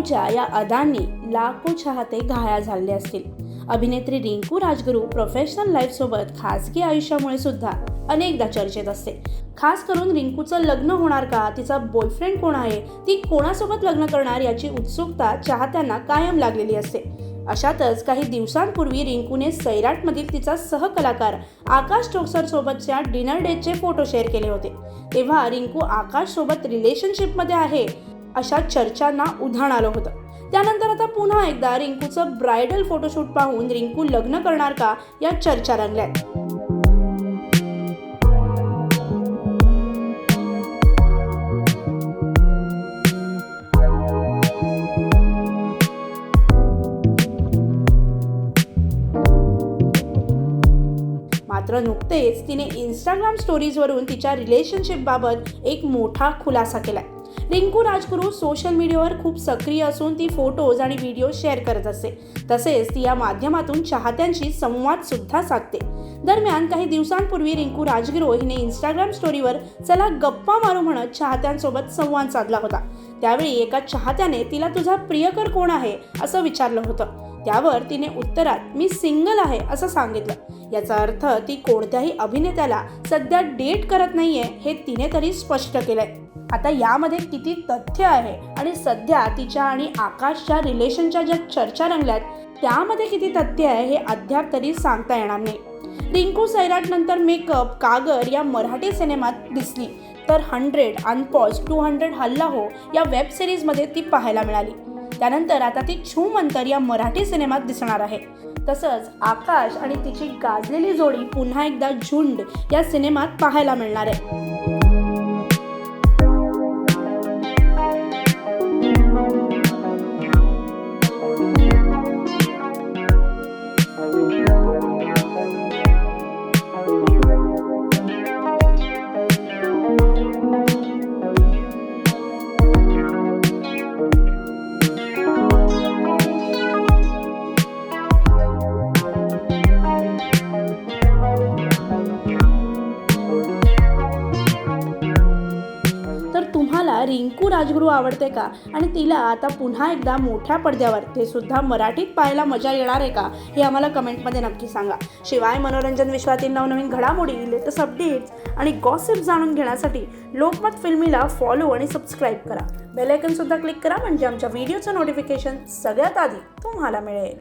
रिंकूच्या या अदांनी लाखो चाहते घाया झाले असतील. अभिनेत्री रिंकू राजगुरू प्रोफेशनल लाईफ सोबत खासगी आयुष्यामुळे सुद्धा अनेकदा चर्चेत असते. खास करून रिंकूचं लग्न होणार का तिचा बॉयफ्रेंड कोण आहे ती कोणासोबत लग्न करणार याची उत्सुकता चाहत्यांना कायम लागलेली असते. अशातच काही दिवसांपूर्वी रिंकूने सैराटमधील तिचा सहकलाकार आकाश टोकसर सोबतच्या डिनर डेटचे फोटो शेअर केले होते. तेव्हा रिंकू आकाश सोबत रिलेशनशिपमध्ये आहे. अशा चर्चांना उधाण आलं होतं. त्यानंतर आता पुन्हा एकदा रिंकूचं ब्रायडल फोटोशूट पाहून रिंकू लग्न करणार का या चर्चा रंगल्यात. मात्र नुकतेच तिने इंस्टाग्राम स्टोरीजवरून तिच्या रिलेशनशिपबाबत एक मोठा खुलासा केलाय. रिंकू राजगुरू सोशल मीडियावर खूप सक्रिय असून ती फोटोज आणि व्हिडिओ शेअर करत असते तसेच ती या माध्यमातून चाहत्यांशी संवाद सुद्धा साधते. दरम्यान काही दिवसांपूर्वी रिंकू राजगिरो हिने इंस्टाग्राम स्टोरीवर चला गप्पा मारू म्हणत चाहत्यांसोबत संवाद साधला होता. त्यावेळी एका चाहत्याने तिला तुझा प्रियकर कोण आहे? असं विचारलं होतं. त्यावर तिने उत्तरात मी सिंगल आहे असं सांगितलं. याचा अर्थ ती कोणत्याही अभिनेत्याला सध्या डेट करत नाहीये हे तिने तरी स्पष्ट केलंय. आता यामध्ये किती तथ्य आहे आणि सध्या तिच्या आणि आकाशच्या रिलेशनच्या ज्या चर्चा रंगल्यात त्यामध्ये किती तथ्य आहे हे अद्याप तरी सांगता येणार नाही. रिंकू सैराट नंतर मेकअप कागर या मराठी सिनेमात दिसली. तर हंड्रेड अनपॉज टू हंड्रेड हल्ला हो या वेब सिरीजमध्ये ती पाहायला मिळाली. त्यानंतर आता ती छू मंतर या मराठी सिनेमात दिसणार आहे. तसंच आकाश आणि तिची गाजलेली जोडी पुन्हा एकदा झुंड या सिनेमात पाहायला मिळणार आहे. तुम्हाला रिंकू राजगुरू आवडते का? आणि तिला आता पुन्हा एकदा मोठ्या पडद्यावर ते सुद्धा मराठीत पाहायला मजा येणार आहे का? हे आम्हाला कमेंटमध्ये नक्की सांगा. शिवाय मनोरंजन विश्वातील नवनवीन घडामोडी लेटेस्ट अपडेट्स आणि गॉसिप जाणून घेण्यासाठी लोकमत फिल्मीला फॉलो आणि सबस्क्राईब करा. बेलायकन सुद्धा क्लिक करा म्हणजे आमच्या व्हिडिओचं नोटिफिकेशन सगळ्यात आधी तुम्हाला मिळेल.